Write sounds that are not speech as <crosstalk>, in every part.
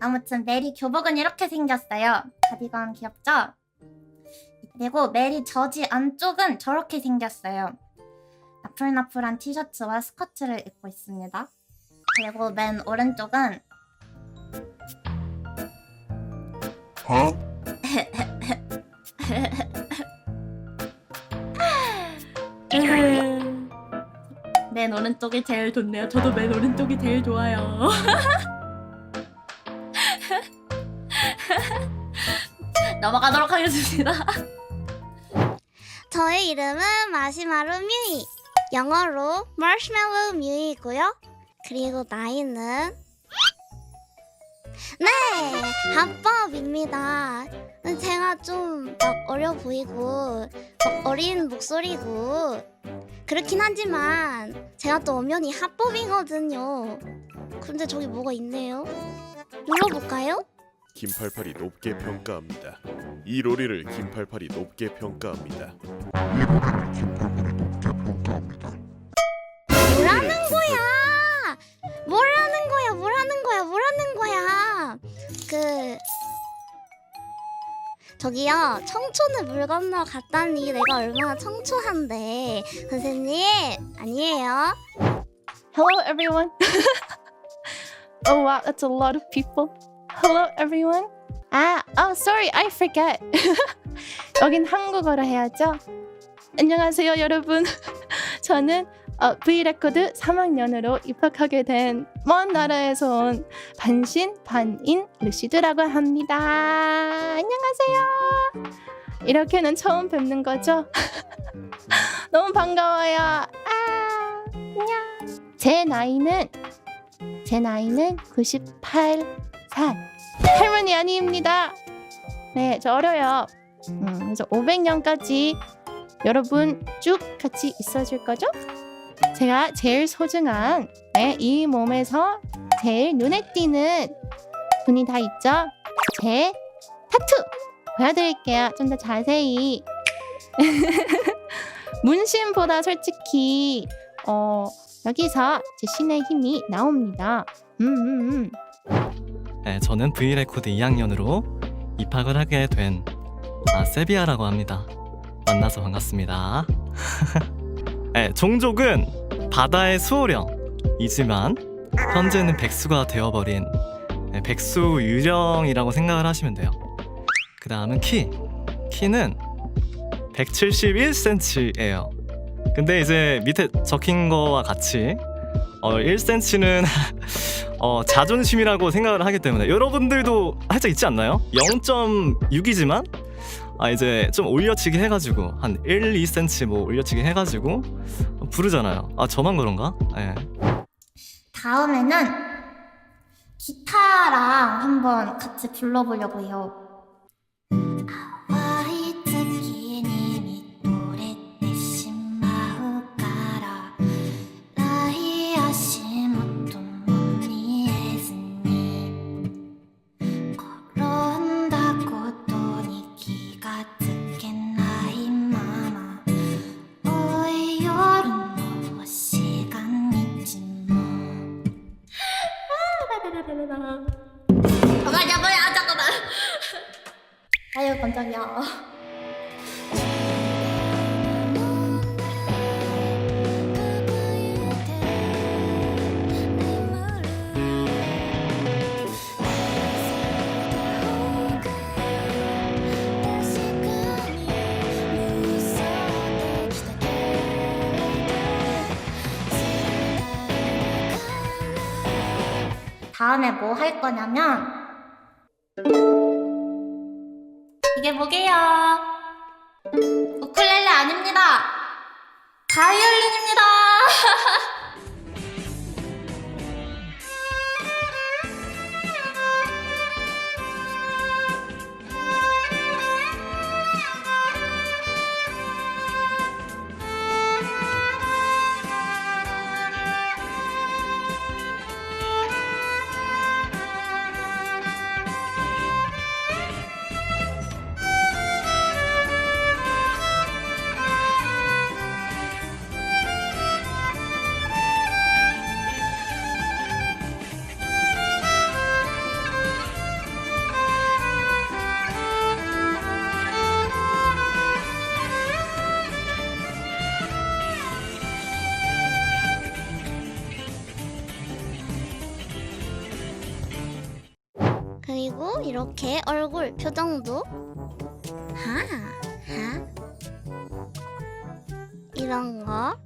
아무튼 메리 교복은 이렇게 생겼어요. 가디건 귀엽죠? 그리고 메리 저지 안쪽은 저렇게 생겼어요. 나풀나풀한 티셔츠와 스커트를 입고 있습니다. 그리고 맨 오른쪽은 <laughs> 맨 오른쪽이 제일 좋네요. 저도 맨 오른쪽이 제일 좋아요. <laughs> <laughs> 넘어가도록 하겠습니다. 저의 이름은 마시마루 뮤이. 영어로 마시멜로 뮤이고요. 그리고 나이는 네 합법입니다. 제가 좀 막 어려 보이고 막 어린 목소리고 그렇긴 하지만 제가 또 엄연히 합법이거든요. 근데 저기 뭐가 있네요. 눌러볼까요? 김팔팔이 높게 평가합니다. 이 로리를 김팔팔이 높게 평가합니다. 뭐라는 거야? 뭐라는 거야? 뭐라는 거야? 뭐라는 거야? 그 저기요 청초는 물 건너 갔다니 내가 얼마나 청초한데 선생님 아니에요 Hello, everyone. <laughs> oh, wow, that's a lot of people. Hello, everyone. Ah, oh, sorry, I forget. <laughs> 여긴 한국어로 해야죠. 안녕하세요, 여러분. <laughs> 저는 어, V레코드 3학년으로 입학하게 된 먼 나라에서 온 반신 반인 루시드라고 합니다. 안녕하세요. 이렇게는 처음 뵙는 거죠? <laughs> 너무 반가워요. 아, 안녕. 제 나이는 제 나이는 98 살 할머니 아니입니다. 네, 저 어려요. 음, 그래서 500년까지 여러분 쭉 같이 있어줄 거죠? 제가 제일 소중한 네, 이 몸에서 제일 눈에 띄는 분이 다 있죠? 제 타투 보여드릴게요. 좀 더 자세히. <laughs> 문신보다 솔직히 어 여기서 제 신의 힘이 나옵니다. 음, 음, 음. 네, 저는 V레코드 2학년으로 입학을 하게 된 아, 세비야라고 합니다. 만나서 반갑습니다. <laughs> 네, 종족은 바다의 수호령이지만 현재는 백수가 되어버린 네, 백수 유령이라고 생각을 하시면 돼요. 그 다음은 키. 키는 171cm예요. 근데 이제 밑에 적힌 거와 같이 어, 1cm는 <laughs> 어, 자존심이라고 생각을 하기 때문에 여러분들도 살짝 있지 않나요? 0.6이지만 아 이제 좀 올려치기 해가지고 한 1, 2cm 뭐 올려치기 해가지고 부르잖아요. 아 저만 그런가? 예. 다음에는 기타랑 한번 같이 불러보려고 해요. 잠깐만, 잠깐만, 잠깐만. 아유, 깜짝이야. 다음에 뭐 할 거냐면 이게 뭐게요? 우쿨렐레 아닙니다. 바이올린입니다. <laughs> 이렇게 얼굴 표정도 하, 하. 이런 거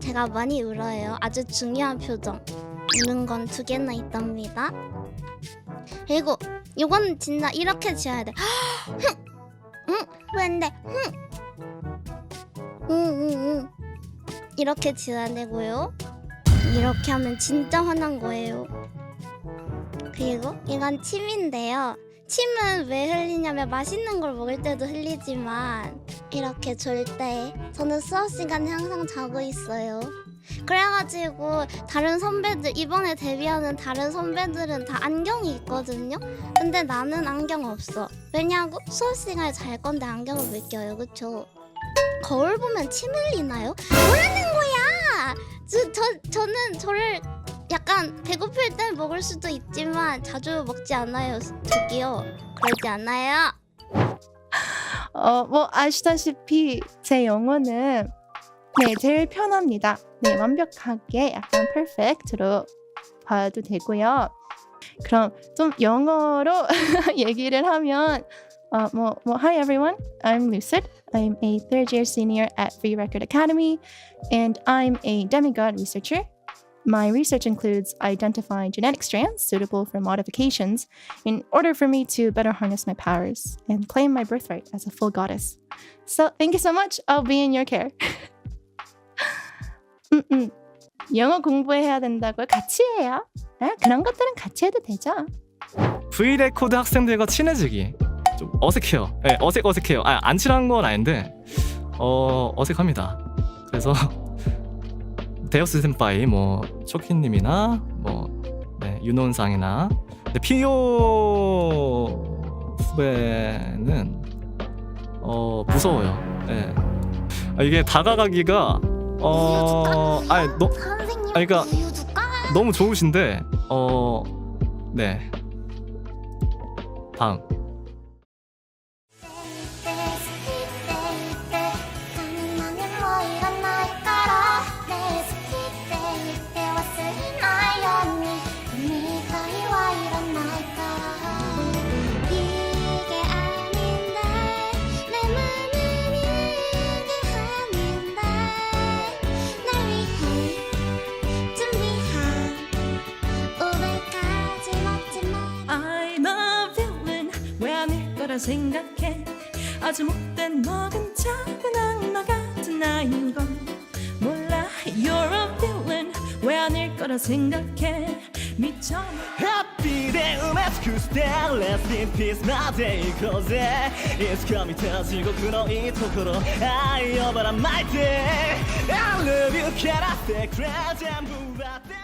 제가 많이 울어요. 아주 중요한 표정. 우는 건 두 개나 있답니다. 그리고 이건 진짜 이렇게 지어야 돼. 흥, 응, 왜안돼? 흥, 응, 응, 응. 이렇게 지어야 되고요. 이렇게 하면 진짜 화난 거예요. 그리고 이건 침인데요. 침은 왜 흘리냐면 맛있는 걸 먹을 때도 흘리지만 이렇게 졸 때 저는 수업 시간에 항상 자고 있어요. 그래가지고 다른 선배들 이번에 데뷔하는 다른 선배들은 다 안경이 있거든요. 근데 나는 안경 없어. 왜냐고 수업 시간에 잘 건데 안경을 왜 껴요, 그쵸? 거울 보면 침 흘리나요? 뭐라는 거야? 저, 저 저는 저를 약간 배고플 때 먹을 수도 있지만 자주 먹지 않아요. 저기요. 그러지 않아요. 어, 뭐 아시다시피 제 영어는 네, 제일 편합니다. 네, 완벽하게 약간 perfect로 봐도 되고요. 그럼 좀 영어로 얘기를 하면 어, 뭐, 뭐 Hi everyone, I'm Lucid. I'm a third year senior at Free Record Academy and I'm a demigod researcher. My research includes identifying genetic strands suitable for modifications in order for me to better harness my powers and claim my birthright as a full goddess. So thank you so much. I'll be in your care. <laughs> 음, 음. 영어 공부해야 된다고요? 같이 해요. 아, 그런 것들은 같이 해도 되죠. V 레코드 학생들과 친해지기 좀 어색해요. 네, 어색 어색해요. 아, 안 친한 건 아닌데 어 어색합니다. 그래서 <laughs> 데오스 센파이 뭐 초키님이나 뭐 네, 윤원상이나 근데 피오 후배는 어 무서워요. 네. 아, 이게 다가가기가 어 아니 너 선생님 아니, 그러니까 우유 줄까? 너무 좋으신데 어 네. 다음 거라 생각해 아주 못된 먹은 작은 악마 같은 나인 걸 몰라 You're a villain 왜 아닐 거라 생각해 미쳐 Happy day, um, excuse that Rest in peace, my day, cause it's coming 터지고 끊어 이 토크로 I over my day I love you, can I say crazy and move out there